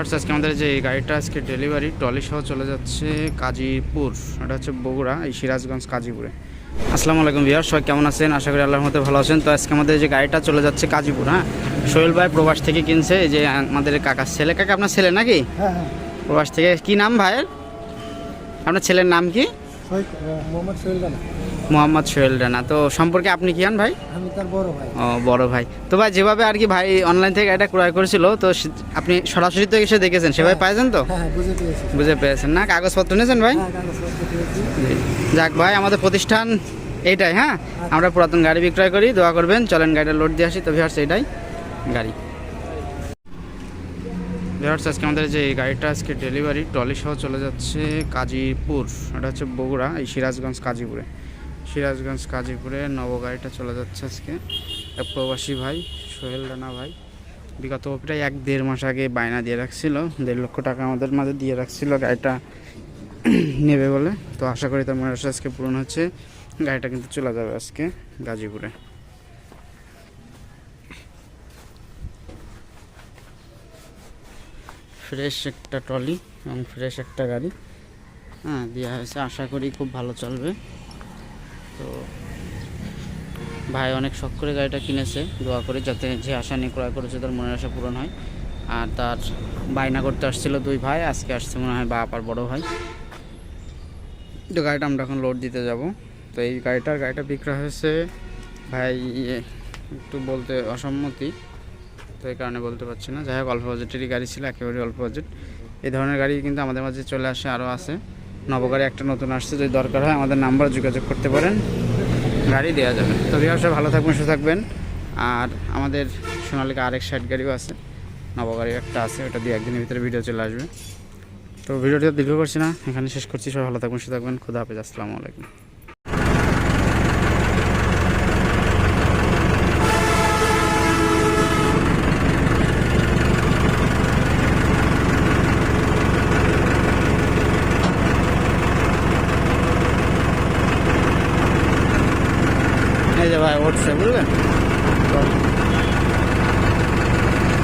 আজকে আমাদের যে গাড়িটা আজকে ডেলিভারি ট্রলি সহ চলে যাচ্ছে কাজীপুর। এটা হচ্ছে বগুড়া এই সিরাজগঞ্জ কাজীপুরে। আসসালামু আলাইকুম ভিউয়ার সবাই কেমন আছেন? আশা করি আল্লাহর মধ্যে ভালো আছেন। তো আজকে আমাদের যে গাড়িটা চলে যাচ্ছে কাজীপুর হ্যাঁ? সোহেল ভাই প্রবাস থেকে কিনছে এই যে আমাদের কাকার ছেলে। কাকা আপনার ছেলে নাকি? হ্যাঁ হ্যাঁ। প্রবাস থেকে। কি নাম ভাইয়ের? আপনার ছেলের নাম কি? মোহাম্মদ সোহেল রানা। মোহাম্মদ সোহেল রানা। তো সম্পর্কে আপনি কি হন ভাই? আমি তার বড় ভাই। ও বড় ভাই। তো ভাই যেভাবে আর কি ভাই অনলাইন থেকে এটা ক্রয় করেছিল তো আপনি সরাসরি তো এসে দেখেছেন সেভাবে পাইছেন তো? হ্যাঁ হ্যাঁ বুঝে পেয়েছি। বুঝে পেরেছেন না কাগজপত্র নিয়েছেন ভাই? হ্যাঁ যাক ভাই আমাদের প্রতিষ্ঠান এইটাই হ্যাঁ? আমরা পুরাতন গাড়ি বিক্রয় করি দোয়া করবেন চলেন গাড়িটা লোড দিয়ে আসি। তো ভিহার্স এইটাই গাড়ি। ভিহার্স আজকে আমাদের যে গাড়িটা আজকে ডেলিভারি ট্রলি সহ চলে যাচ্ছে কাজীপুর। এটা হচ্ছে বগুড়া এই সিরাজগঞ্জ কাজীপুরে। সিরাজগঞ্জ, কাজীপুরে নব গাড়িটা চলে যাচ্ছে আজকে। এক প্রবাসী ভাই, সোহেল রানা ভাই। বিগত প্রায় এক দেড় মাস আগে বায়না দিয়ে রাখছিল, দেড় লক্ষ টাকা আমাদের মাঝে দিয়ে রাখছিল গাড়িটা নেবে বলে। তো আশা করি তার আশা আজকে পূরণ হচ্ছে। গাড়িটা কিন্তু চলে যাবে আজকে গাজীপুরে। ফ্রেশ একটা ট্রলি এবং ফ্রেশ একটা গাড়ি। হ্যাঁ দেওয়া হয়েছে। আশা করি খুব ভালো চলবে। তো ভাই অনেক শখ করে গাড়িটা কিনেছে, দোয়া করে যাতে যে আশা নিয়ে ক্রয় করেছে তার মনের আশা পূরণ হয়। আর তার বায়না করতে আসছিল দুই ভাই, আজকে আসছে মনে হয় বাপ আর বড় ভাই। তো গাড়িটা আমরা এখন লোড দিতে যাব। তো এই গাড়িটার গাড়িটা বিক্রয় হয়েছে ভাই, একটু বলতে অসম্মতি, তো এই কারণে বলতে পারছি না। যাই হোক, অল্প বাজেটেরই গাড়ি ছিল একেবারে অল্প বাজেট এই ধরনের গাড়ি কিন্তু আমাদের মাঝে চলে আসে, আরও আছে। নবগাড়ি একটা নতুন আসছে, যদি দরকার হয় আমাদের নাম্বার যোগাযোগ করতে পারেন। গাড়ি দেওয়া যাবে। তো সব ভালো থাকবেন, সুস্থ থাকবেন। আর আমাদের সোনালিকা আরেক সাইড গাড়িও আছে। নবগাড়ি একটা আছে, ওটা দিয়ে একদিনের ভিতরে ভিডিও চলে আসবে। তো ভিডিওটা দীর্ঘ করছি না, এখানে শেষ করছি। সবাই ভালো থাকবেন, সুস্থ থাকবেন। খুদা হাফেজ, আসসালামু আলাইকুম। outra célula? Tá.